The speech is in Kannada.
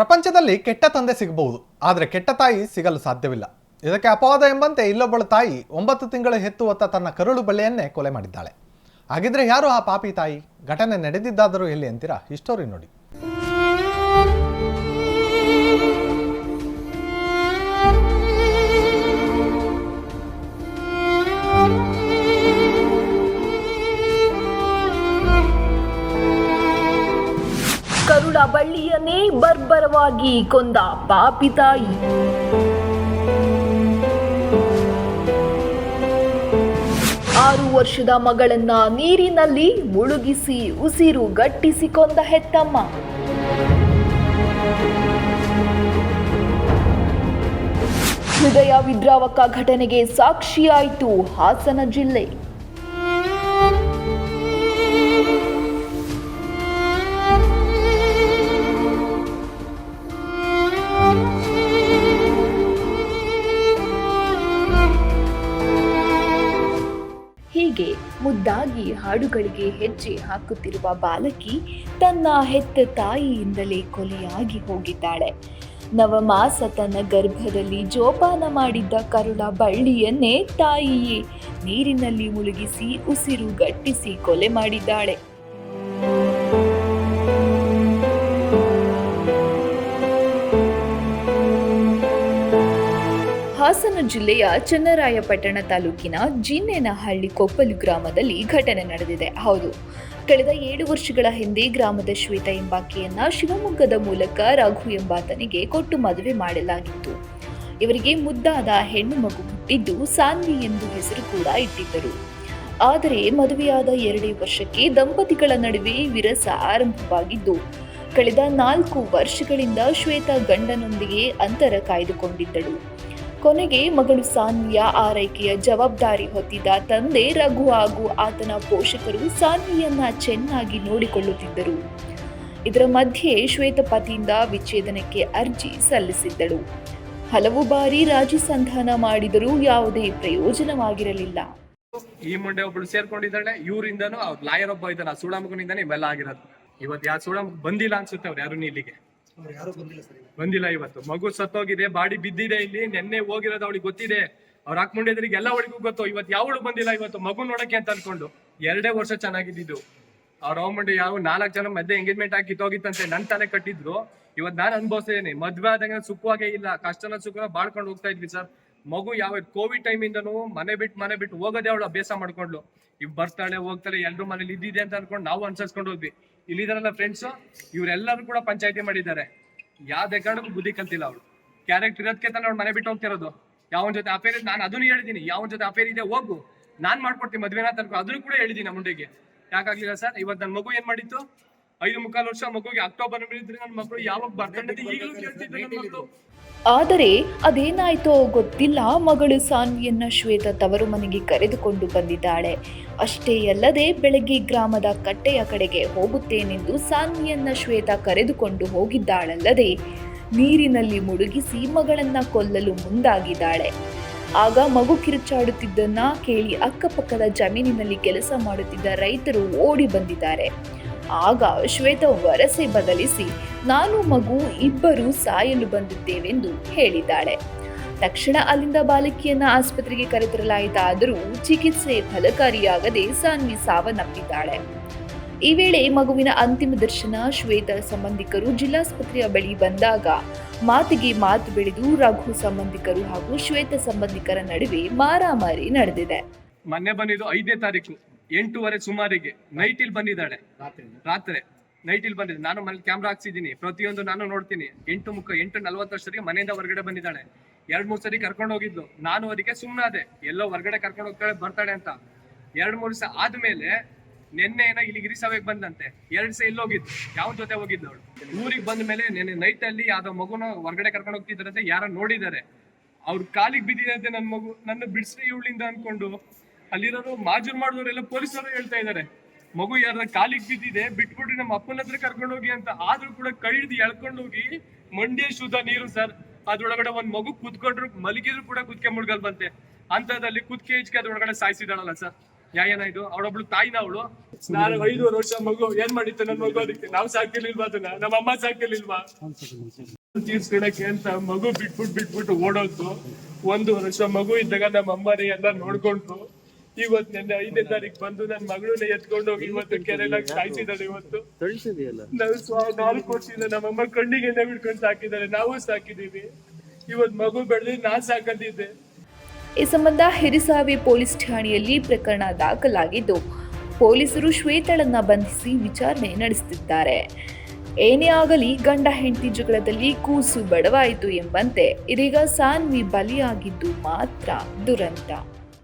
ಪ್ರಪಂಚದಲ್ಲಿ ಕೆಟ್ಟ ತಂದೆ ಸಿಗಬಹುದು, ಆದರೆ ಕೆಟ್ಟ ತಾಯಿ ಸಿಗಲು ಸಾಧ್ಯವಿಲ್ಲ. ಇದಕ್ಕೆ ಅಪವಾದ ಎಂಬಂತೆ ಇಲ್ಲೊಬ್ಬಳು ತಾಯಿ ಒಂಬತ್ತು ತಿಂಗಳು ಹೆತ್ತು ಹೊತ್ತ ತನ್ನ ಕರುಳು ಬಳ್ಳಿಯನ್ನೇ ಕೊಲೆ ಮಾಡಿದ್ದಾಳೆ. ಹಾಗಿದ್ರೆ ಯಾರು ಆ ಪಾಪಿ ತಾಯಿ? ಘಟನೆ ನಡೆದಿದ್ದಾದರೂ ಎಲ್ಲಿ ಅಂತೀರಾ? ಹಿಸ್ಟೋರಿ ನೋಡಿ. ಬರ್ಬರವಾಗಿ ಕೊಂದ ಪಾಪಿ ತಾಯಿ ಆರು ವರ್ಷದ ಮಗಳನ್ನ ನೀರಿನಲ್ಲಿ ಮುಳುಗಿಸಿ ಉಸಿರು ಗಟ್ಟಿಸಿ ಕೊಂದ ಹೆತ್ತಮ್ಮ. ಹೃದಯ ವಿದ್ರಾವಕ ಘಟನೆಗೆ ಸಾಕ್ಷಿಯಾಯಿತು ಹಾಸನ ಜಿಲ್ಲೆ. ಮುದ್ದಾಗಿ ಹಾಡುಗಳಿಗೆ ಹೆಜ್ಜೆ ಹಾಕುತ್ತಿರುವ ಬಾಲಕಿ ತನ್ನ ಹೆತ್ತ ತಾಯಿಯಿಂದಲೇ ಕೊಲೆಯಾಗಿ ಹೋಗಿದ್ದಾಳೆ. ನವಮಾಸ ತನ್ನ ಗರ್ಭದಲ್ಲಿ ಜೋಪಾನ ಮಾಡಿದ್ದ ಕರುಳ ಬಳ್ಳಿಯನ್ನೇ ತಾಯಿಯೇ ನೀರಿನಲ್ಲಿ ಮುಳುಗಿಸಿ ಉಸಿರು ಗಟ್ಟಿಸಿ ಕೊಲೆ ಮಾಡಿದ್ದಾಳೆ. ಹಾಸನ ಜಿಲ್ಲೆಯ ಚನ್ನರಾಯಪಟ್ಟಣ ತಾಲೂಕಿನ ಜಿನ್ನೇನಹಳ್ಳಿ ಕೊಪ್ಪಲು ಗ್ರಾಮದಲ್ಲಿ ಘಟನೆ ನಡೆದಿದೆ. ಹೌದು, ಕಳೆದ ಏಳು ವರ್ಷಗಳ ಹಿಂದೆ ಗ್ರಾಮದ ಶ್ವೇತ ಎಂಬಾಕೆಯನ್ನ ಶಿವಮೊಗ್ಗದ ಮೂಲಕ ರಘು ಎಂಬಾತನಿಗೆ ಕೊಟ್ಟು ಮದುವೆ ಮಾಡಲಾಗಿತ್ತು. ಇವರಿಗೆ ಮುದ್ದಾದ ಹೆಣ್ಣು ಮಗು ಹುಟ್ಟಿದ್ದು ಸಾನ್ವಿ ಎಂದು ಹೆಸರು ಕೂಡ ಇಟ್ಟಿದ್ದರು. ಆದರೆ ಮದುವೆಯಾದ ಎರಡೇ ವರ್ಷಕ್ಕೆ ದಂಪತಿಗಳ ನಡುವೆ ವಿರಸ ಆರಂಭವಾಗಿದ್ದು, ಕಳೆದ ನಾಲ್ಕು ವರ್ಷಗಳಿಂದ ಶ್ವೇತಾ ಗಂಡನೊಂದಿಗೆ ಅಂತರ ಕಾಯ್ದುಕೊಂಡಿದ್ದಳು. ಕೊನೆಗೆ ಮಗಳು ಸಾನ್ವಿಯ ಆರೈಕೆಯ ಜವಾಬ್ದಾರಿ ಹೊತ್ತಿದ್ದ ತಂದೆ ರಘು ಹಾಗೂ ಆತನ ಪೋಷಕರು ಸಾನ್ವಿಯನ್ನ ಚೆನ್ನಾಗಿ ನೋಡಿಕೊಳ್ಳುತ್ತಿದ್ದರು. ಇದರ ಮಧ್ಯೆ ಶ್ವೇತ ಪತಿಯಿಂದ ವಿಚ್ಛೇದನಕ್ಕೆ ಅರ್ಜಿ ಸಲ್ಲಿಸಿದ್ದಳು. ಹಲವು ಬಾರಿ ರಾಜಿ ಸಂಧಾನ ಮಾಡಿದರೂ ಯಾವುದೇ ಪ್ರಯೋಜನವಾಗಿರಲಿಲ್ಲ. ಈ ಮುಂಡೆ ಒಬ್ಬಳು ಸೇರ್ಕೊಂಡಿದ್ದಾಳೆ, ಇವರಿಂದನೂ ಲಾಯರ್ ಒಬ್ಬ ಇದ್ದಾನೆ, ಆ ಸುಳಮಗನಿಂದಾನೆ ಇವೆಲ್ಲ ಆಗಿರೋದು. ಇವತ್ತು ಯಾವ ಸುಳಮಗ್ ಬಂದಿಲ್ಲ ಅನ್ಸುತ್ತೆ ಅವ್ರು ಯಾರು ಇಲ್ಲಿಗೆ ಬಂದಿಲ್ಲ ಇವತ್ತು. ಮಗು ಸತ್ತೋಗಿದೆ, ಬಾಡಿ ಬಿದ್ದಿದೆ ಇಲ್ಲಿ, ನೆನ್ನೆ ಹೋಗಿರೋದು ಅವಳಿಗೆ ಗೊತ್ತಿದೆ. ಅವ್ರು ಹಾಕೊಂಡಿದ್ರಿಗೆ ಎಲ್ಲ ಅವಳಿಗೂ ಗೊತ್ತು. ಇವತ್ತು ಯಾವಳು ಬಂದಿಲ್ಲ ಇವತ್ತು? ಮಗು ನೋಡಕ್ಕೆ ಅಂತ ಅನ್ಕೊಂಡು. ಎರಡೇ ವರ್ಷ ಚೆನ್ನಾಗಿದ್ದು ಅವ್ರ ಅವಮಂಡಿ ಯಾವ ನಾಲ್ಕು ಜನ ಮಧ್ಯೆ ಎಂಗೇಜ್ಮೆಂಟ್ ಹಾಕಿ ಕಿತ್ತೋಗಿತ್ತಂತೆ. ನನ್ ತಲೆ ಕಟ್ಟಿದ್ರು. ಇವತ್ ನಾನು ಅನ್ಭವಿಸಿದೀನಿ. ಮದ್ವೆ ಆದಾಗ ಸುಖವಾಗೇ ಇಲ್ಲ. ಕಷ್ಟನ ಸುಖನ ಬಾಳ್ಕೊಂಡು ಹೋಗ್ತಾ ಇದ್ವಿ ಸರ್. ಮಗು ಯಾವ ಕೋವಿಡ್ ಟೈಮ್ ಇಂದನು ಮನೆ ಬಿಟ್ಟು ಮನೆ ಬಿಟ್ಟು ಹೋಗೋದೇ ಅವಳು ಅಭ್ಯಾಸ ಮಾಡ್ಕೊಂಡ್ಲು ಇವ್ ಬರ್ತಾಳೆ, ಹೋಗ್ತಾಳೆ, ಎಲ್ರು ಮನೇಲಿ ಇದ್ದಿದೆ ಅಂತ ಅನ್ಕೊಂಡು ನಾವು ಅನ್ಸರ್ಸ್ಕೊಂಡು ಹೋದ್ವಿ. ಇಲ್ಲಿದಾರಲ್ಲ ಫ್ರೆಂಡ್ಸ್ ಇವರೆಲ್ಲರೂ ಕೂಡ ಪಂಚಾಯತಿ ಮಾಡಿದ್ದಾರೆ. ಯಾವ್ದೇ ಕಾರಣಕ್ಕೂ ಬುದ್ಧಿ ಕಲ್ತಿಲ್ಲ ಅವ್ರು. ಕ್ಯಾರೆಕ್ಟರ್ ಇರೋದಕ್ಕೆ ತಾನೆ ಅವ್ರು ಮನೆ ಬಿಟ್ಟು ಹೋಗ್ತಿರೋದು. ಯಾವನ್ ಜೊತೆ ಅಫೇರ್ ನಾನು ಅದನ್ನು ಹೇಳಿದೀನಿ ಯಾವನ್ ಜೊತೆ ಅಫೇರ್ ಇದೆ ಹೋಗು. ನಾನ್ ಮಾಡ್ಕೊಡ್ತೀನಿ ಮದ್ವೆನ ತನಕ. ಅದನ್ನು ಕೂಡ ಹೇಳಿದೀನಿ ನಮ್ಮ ಮುಂಡೆಗೆ ಯಾಕಾಗ್ಲಿಲ್ಲ ಸರ್ ಇವತ್ತು ನನ್ನ ಮಗು ಏನ್ ಮಾಡಿತ್ತು? ಐದು ಮುಕ್ಕಾಲು ವರ್ಷ ಮಗುಗೆ ಅಕ್ಟೋಬರ್ ನನ್ನ ಮಕ್ಕಳು ಯಾವಾಗ ಬರ್ತಾನೆ ಈಗಲೂ ಕೇಳ್ತಿದ್ದೆ ನನ್ನ ಮಗಳು. ಆದರೆ ಅದೇನಾಯ್ತೋ ಗೊತ್ತಿಲ್ಲ ಮಗಳು ಸಾನ್ವಿಯನ್ನ ಶ್ವೇತ ತವರು ಮನೆಗೆ ಕರೆದುಕೊಂಡು ಬಂದಿದ್ದಾಳೆ. ಅಷ್ಟೇ ಅಲ್ಲದೆ ಬೆಳಗ್ಗೆ ಗ್ರಾಮದ ಕಟ್ಟೆಯ ಕಡೆಗೆ ಹೋಗುತ್ತೇನೆಂದು ಸಾನ್ವಿಯನ್ನ ಶ್ವೇತ ಕರೆದುಕೊಂಡು ಹೋಗಿದ್ದಾಳಲ್ಲದೆ ನೀರಿನಲ್ಲಿ ಮುಳುಗಿಸಿ ಮಗಳನ್ನ ಕೊಲ್ಲಲು ಮುಂದಾಗಿದ್ದಾಳೆ. ಆಗ ಮಗು ಕಿರುಚಾಡುತ್ತಿದ್ದನ್ನ ಕೇಳಿ ಅಕ್ಕಪಕ್ಕದ ಜಮೀನಿನಲ್ಲಿ ಕೆಲಸ ಮಾಡುತ್ತಿದ್ದ ರೈತರು ಓಡಿ ಬಂದಿದ್ದಾರೆ. ಆಗ ಶ್ವೇತ ವರಸೆ ಬದಲಿಸಿ, ನಾನು ಮಗು, ಇಬ್ಬರು ಸಾಯಲು ಬಂದಿದ್ದೇವೆಂದು ಹೇಳಿದ್ದಾಳೆ. ತಕ್ಷಣ ಅಲ್ಲಿಂದ ಬಾಲಕಿಯನ್ನ ಆಸ್ಪತ್ರೆಗೆ ಕರೆತರಲಾಯಿತಾದರೂ ಚಿಕಿತ್ಸೆ ಫಲಕಾರಿಯಾಗದೆ ಸಾನ್ವಿ ಸಾವನ್ನಪ್ಪಿದ್ದಾಳೆ. ಈ ವೇಳೆ ಮಗುವಿನ ಅಂತಿಮ ದರ್ಶನ ಶ್ವೇತ ಸಂಬಂಧಿಕರು ಜಿಲ್ಲಾಸ್ಪತ್ರೆಯ ಬಳಿ ಬಂದಾಗ ಮಾತಿಗೆ ಮಾತು ಬೆಳೆದು ರಘು ಸಂಬಂಧಿಕರು ಹಾಗೂ ಶ್ವೇತ ಸಂಬಂಧಿಕರ ನಡುವೆ ಮಾರಾಮಾರಿ ನಡೆದಿದೆ. ಮೊನ್ನೆ ಬಂದಿದ್ದು ಐದನೇ ತಾರೀಕು. ಎಂಟೂವರೆ ಸುಮಾರಿಗೆ ನೈಟ್ ಇಲ್ಲಿ ಬಂದಿದ್ದಾಳೆ. ರಾತ್ರಿ ನೈಟ್ ಇಲ್ಲಿ ಬಂದಿದ್ದೆ ನಾನು ಮನೇಲಿ ಕ್ಯಾಮ್ರಾ ಹಾಕ್ಸಿದ್ದೀನಿ. ಪ್ರತಿಯೊಂದು ನಾನು ನೋಡ್ತೀನಿ. ಎಂಟು ಮುಖ ಎಂಟು ನಲ್ವತ್ತು ವರ್ಷರಿಗೆ ಮನೆಯಿಂದ ಹೊರಗಡೆ ಬಂದಿದ್ದಾಳೆ. ಎರಡ್ ಮೂರ್ ಸರಿ ಕರ್ಕೊಂಡು ಹೋಗಿದ್ಲು. ನಾನು ಅದಕ್ಕೆ ಸುಮ್ಮನಾದೆ ಎಲ್ಲೋ ಹೊರಗಡೆ ಕರ್ಕೊಂಡು ಹೋಗ್ತಾಳೆ ಬರ್ತಾಳೆ ಅಂತ. ಎರಡ್ ಮೂರು ದಿವಸ ಆದ್ಮೇಲೆ ನಿನ್ನೆ ಏನೋ ಇಲ್ಲಿ ಗಿರಿಸಭೆಗೆ ಬಂದಂತೆ. ಎರಡ್ ದಿವಸ ಎಲ್ಲಿ ಹೋಗಿದ್ದು ಯಾವ ಜೊತೆ ಹೋಗಿದ್ದು ಅವಳು? ಊರಿಗೆ ಬಂದ ಮೇಲೆ ನೆನ್ನೆ ನೈಟ್ ಅಲ್ಲಿ ಯಾವ್ದೋ ಮಗುನ ಹೊರಗಡೆ ಕರ್ಕೊಂಡು ಹೋಗ್ತಿದ್ರಂತೆ ಯಾರ ನೋಡಿದ್ದಾರೆ. ಅವ್ರ ಕಾಲಿಗೆ ಬಿದ್ದಿದೆ ಅಂತ ನನ್ನ ಮಗು. ನನ್ನ ಬಿಡಿಸ್ರಿ ಇವಳಿಂದ ಅನ್ಕೊಂಡು ಅಲ್ಲಿರೋರು ಮಾಜೂರ್ ಮಾಡಿದವರೆಲ್ಲ ಪೊಲೀಸರು ಹೇಳ್ತಾ ಇದ್ದಾರೆ. ಮಗು ಯಾರ ಕಾಲಿಗೆ ಬಿದ್ದಿದೆ, ಬಿಟ್ಬಿಟ್ರಿ ನಮ್ಮ ಅಪ್ಪನ ಹತ್ರ ಕರ್ಕೊಂಡು ಹೋಗಿ ಅಂತ ಆದ್ರೂ ಕೂಡ ಕೈ ಹಿಡಿದು ಎಳ್ಕೊಂಡು ಹೋಗಿ, ಮಂಡ್ಯ ಶುದ್ಧ ನೀರು ಸರ್. ಅದ್ರೊಳಗಡೆ ಒಂದ್ ಮಗು ಕುತ್ಕೊಂಡ್ರು, ಮಲಗಿದ್ರು ಕೂಡ ಕುದ್ಕೆ ಮುಳುಗಲ್ ಬಂತೆ. ಅಂತದಲ್ಲಿ ಕುದ್ಕೆ ಹೆಚ್ಚಿಗೆ ಅದ್ರೊಳಗಡೆ ಸಾಯಿಸಿದಾಳಲ್ಲ ಸರ್. ನ್ಯಾಯನ ಇದು? ಅವಳೊಬ್ಳು ತಾಯಿನ ಅವಳು? ನಾನು ಐದೂವರೆ ವರ್ಷ ಮಗು, ಏನ್ ಮಾಡಿತ್ತು ನನ್ ಮಗು ಅದಕ್ಕೆ? ನಾವು ಸಾಕಿರ್ಲಿಲ್ವಾ ಅದನ್ನ? ನಮ್ಮ ಅಮ್ಮ ಸಾಕಿರ್ಲಿಲ್ವಾ ತೀರ್ಸ್ಕೊಳಕ್ಕೆ ಅಂತ ಮಗು ಬಿಟ್ಬಿಟ್ಟು ಬಿಟ್ಬಿಟ್ಟು ಓಡೋದು ಒಂದು ವರ್ಷ ಮಗು ಇದ್ದಾಗ ನಮ್ಮ ಅಮ್ಮನೇ ಎಲ್ಲ ನೋಡ್ಕೊಂಡ್ರು. ಇವತ್ ನೆನ್ನೆ ಐದನೇ ತಾರೀಕು ಬಂದು ನನ್ನ ಮಗಳನ್ನ ಎತ್ಕೊಂಡು ಹೋಗಿ ಇವತ್ತು ಕೆರೆಲಾಗ ಸಾಯಿಸಿದಾಳೆ ಇವತ್ತು. ನಾವು ಸ್ವ ನಾಲ್ಕು ವರ್ಷದಿಂದ ನಮ್ಮಮ್ಮ ಕಣ್ಣಿಗೆ ಬಿಡ್ಕೊಂಡು ಸಾಕಿದ್ದಾರೆ ನಾವು ಸಾಕಿದೀವಿ. ಇವತ್ ಮಗು ಬೆಳೆದು ನಾನ್ ಸಾಕಂತಿದ್ದೆ ಈ ಸಂಬಂಧ ಹಿರಿಸಾವಿ ಪೊಲೀಸ್ ಠಾಣೆಯಲ್ಲಿ ಪ್ರಕರಣ ದಾಖಲಾಗಿದ್ದು ಪೊಲೀಸರು ಶ್ವೇತಳನ್ನ ಬಂಧಿಸಿ ವಿಚಾರಣೆ ನಡೆಸುತ್ತಿದ್ದಾರೆ. ಏನೇ ಆಗಲಿ ಗಂಡ ಹೆಂಡತಿ ಜಗಳದಲ್ಲಿ ಕೂಸು ಬಡವಾಯಿತು ಎಂಬಂತೆ ಇದೀಗ ಸಾನ್ವಿ ಬಲಿಯಾಗಿದ್ದು ಮಾತ್ರ ದುರಂತ.